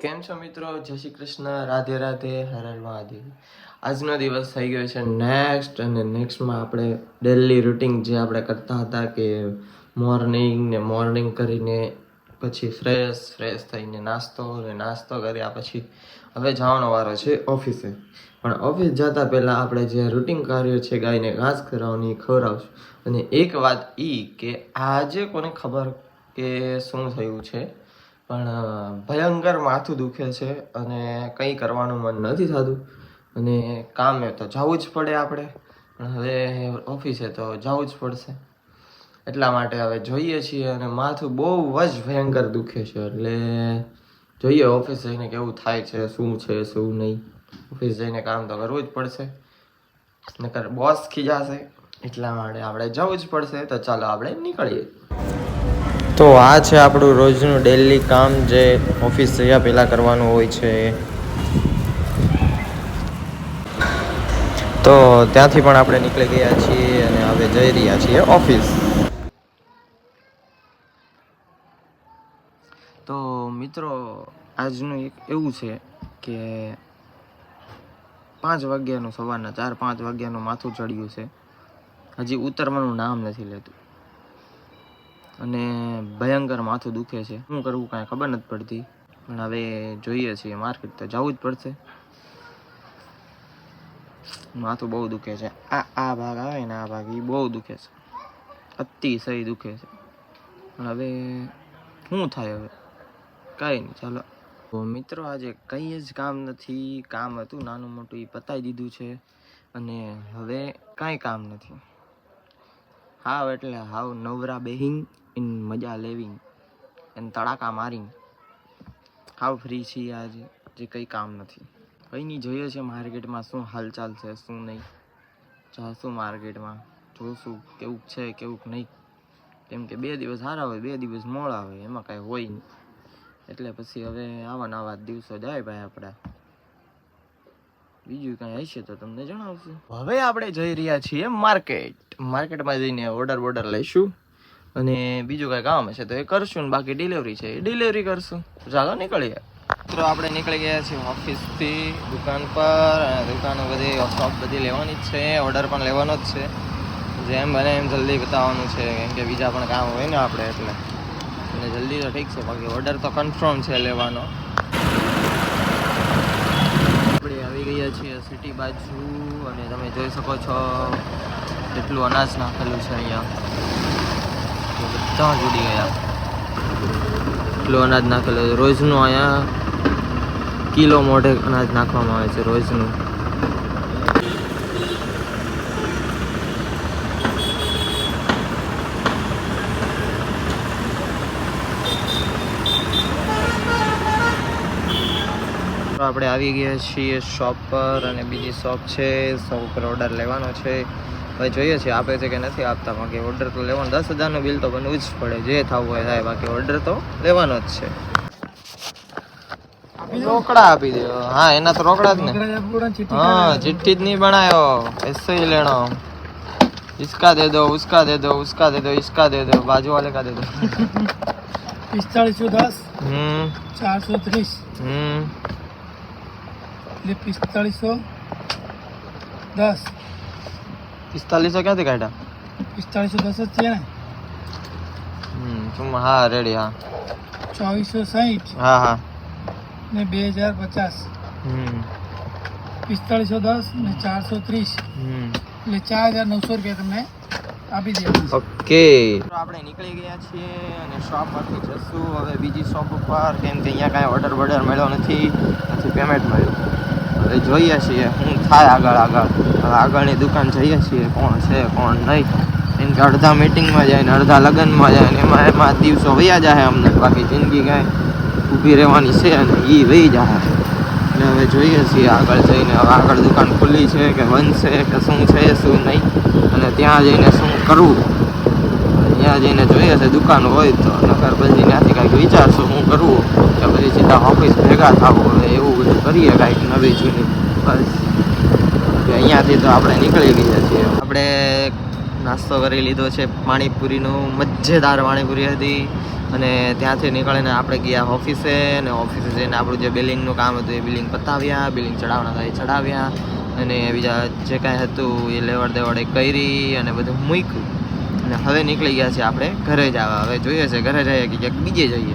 કેમ છો મિત્રો? જય શ્રી કૃષ્ણ. રાધે રાધે. હર મહાદેવ. આજનો દિવસ થઈ ગયો છે નેક્સ્ટ અને નેક્સ્ટમાં આપણે ડેલી રૂટિન જે આપણે કરતા હતા કે મોર્નિંગ ને મોર્નિંગ કરીને પછી ફ્રેશ ફ્રેશ થઈને નાસ્તો ને નાસ્તો કર્યા પછી હવે જવાનો વારો છે ઓફિસે પણ ઓફિસ જતા પહેલાં આપણે જે રૂટિન કાર્ય છે ગાયને ઘાસ કરાવવાની ખવડાવશું. અને એક વાત એ કે આજે કોને ખબર કે શું થયું છે? પણ ભયંકર માથું દુખે છે અને કંઈ કરવાનું મન નથી થતું. અને કામે તો જવું જ પડે આપણે. પણ હવે ઓફિસે તો જવું જ પડશે. એટલા માટે હવે જોઈએ છીએ અને માથું બહુ જ ભયંકર દુખે છે. એટલે જોઈએ ઓફિસ જઈને કેવું થાય છે, શું છે, શું નહીં. ઓફિસ જઈને કામ તો કરવું જ પડશે. નકર બોસ ખીજાશે. એટલા માટે આપણે જવું જ પડશે. તો ચાલો આપણે નીકળીએ. તો આ છે આપણું રોજનું ડેલી કામ જે ઓફિસ જયા પહેલાં કરવાનું હોય છે. તો ત્યાંથી પણ આપણે નીકળી ગયા છીએ અને હવે જઈ રહ્યા છીએ ઓફિસ તો મિત્રો, આજનું એક એવું છે કે પાંચ વાગ્યાનું સવારના ચાર પાંચ વાગ્યાનું માથું ચડ્યું છે. હજી ઉતરવાનું નામ નથી લેતું. અને ભયંકર માથું દુખે છે. શું કરવું કાંઈ ખબર નથી પડતી. પણ હવે જોઈએ છીએ માર્કેટ તો જવું જ પડશે. માથું બહુ દુખે છે. આ આ ભાગ આવે ને આ ભાગ એ બહુ દુખે છે. અતિશય દુખે છે. પણ હવે શું થાય હવે? કાંઈ નહીં, ચાલો. તો મિત્રો, આજે કંઈ જ કામ નથી. કામ હતું, નાનું મોટું એ પતાવી દીધું છે. અને હવે કાંઈ કામ નથી. હાવ એટલે હાવ નવરા બેહિંગ ઇન મજા લેવિંગ એન તડાકા મારી હાવ ફ્રી છીએ આજે, જે કંઈ કામ નથી. કંઈ નહીં, જોઈએ છે માર્કેટમાં શું હાલચાલ છે, શું નહીં. જાશું માર્કેટમાં, જોશું કેવું છે, કેવું નહીં. કેમ કે બે દિવસ સારા હોય, બે દિવસ મોડા હોય, એમાં કાંઈ હોય નહીં. એટલે પછી હવે આવા નવા દિવસો જાય ભાઈ આપણા બીજું કાંઈ હશે તો તમને જણાવશું. હવે આપણે જઈ રહ્યા છીએ માર્કેટ. માર્કેટમાં જઈને ઓર્ડર બોર્ડર લઈશું અને બીજું કાંઈ કામ હશે તો એ કરશું ને બાકી ડિલિવરી છે એ ડિલિવરી કરશું. ચાલો નીકળીએ. મિત્રો, આપણે નીકળી ગયા છીએ ઓફિસથી દુકાન પર. દુકાનો બધી શોપ બધી લેવાની જ છે. ઓર્ડર પણ લેવાનો જ છે. જેમ બને એમ જલ્દી બતાવવાનું છે. કેમ કે બીજા પણ કામ હોય ને આપણે એટલે. અને જલ્દી તો ઠીક છે. બાકી ઓર્ડર તો કન્ફર્મ છે લેવાનો આપણે આવી ગયા છીએ સિટી બાજુ અને તમે જોઈ શકો છો કેટલું અનાજ નાખેલું છે અહીંયા. બધા જ ઉડી ગયા. એટલું અનાજ નાખેલું રોજનું અહીંયા કિલો મોઢે અનાજ નાખવામાં આવે છે, રોજનું. તો આપણે આવી ગયા છીએ શોપ પર અને બીજી શોપ છે શોપ ઉપર ઓર્ડર લેવાનો છે હવે જોઈએ છીએ આપે છે કે નથી આપતા બાકી ઓર્ડર તો લેવાનો દસ હજારનું બિલ તો બનવું જ પડે જે થવું હોય થાય બાકી ઓર્ડર તો લેવાનો જ છે રોકડા આપી દો હા એના તો રોકડા જ ને हाँ चिट्ठी नहीं बनायो ऐसे ही लेना इसका दे दो उसका दे दो उसका दे दो इसका दे दो बाजू वाले का दे दो પિસ્તાળીસો દસ हम्म ચારસો ત્રીસ हम्म એટલે પિસ્તાળીસો દસ. પિસ્તાલીસો ક્યાંથી કાઢ્યા? પિસ્તાળીસો દસ જ છે ને. હમ હા રેડી હા. ચોવીસો સાહીઠ. હા હા. ને બે હજાર પચાસ. હમ. પિસ્તાળીસો દસ ને ચારસો ત્રીસ. હમ. એટલે ચાર હજાર નવસો રૂપિયા તમને આપી દેવા ઓકે. આપણે નીકળી ગયા છીએ અને શોપ પરથી જશું. હવે બીજી શોપ ઉપર કેમ કે અહીંયા કાંઈ ઓર્ડર બર્ડર મળ્યો નથી. પછી પેમેન્ટ મળ્યું. હવે જોઈએ છીએ શું થાય આગળ આગળ. હવે આગળની દુકાન જઈએ છીએ કોણ છે, કોણ નહીં. કેમ કે અડધા મિટિંગમાં જાય ને અડધા લગ્નમાં જાય ને એમાં એમાં દિવસો વયા જાય અમને. બાકી જિંદગી કાંઈ ઊભી રહેવાની છે અને એ વહી જાય. એટલે હવે જોઈએ છીએ આગળ જઈને હવે આગળ દુકાન ખુલ્લી છે કે બંધ છે કે શું છે, શું નહીં. અને ત્યાં જઈને શું કરવું? ત્યાં જઈને જોઈએ છે દુકાન હોય તો નકર પછી ત્યાંથી કાંઈક વિચારશું શું કરવું. કે પછી સીધા ઓફિસ ભેગા થવું. હવે કરીએ કાંઈક નવી જૂની. અહીંયાથી તો આપણે નીકળી ગયા છીએ. આપણે નાસ્તો કરી લીધો છે પાણીપુરીનું. મજેદાર પાણીપુરી હતી. અને ત્યાંથી નીકળીને આપણે ગયા ઓફિસે અને ઓફિસે જઈને આપણું જે બિલિંગનું કામ હતું એ બિલિંગ પતાવ્યા, બિલિંગ ચડાવવાના એ ચડાવ્યા. અને બીજા જે કાંઈ હતું એ લેવડ દેવડ એ કરી અને બધું મૂક્યું. અને હવે નીકળી ગયા છે આપણે ઘરે જવા હવે જોઈએ છે, ઘરે જઈએ કે ક્યાંક બીજે જઈએ.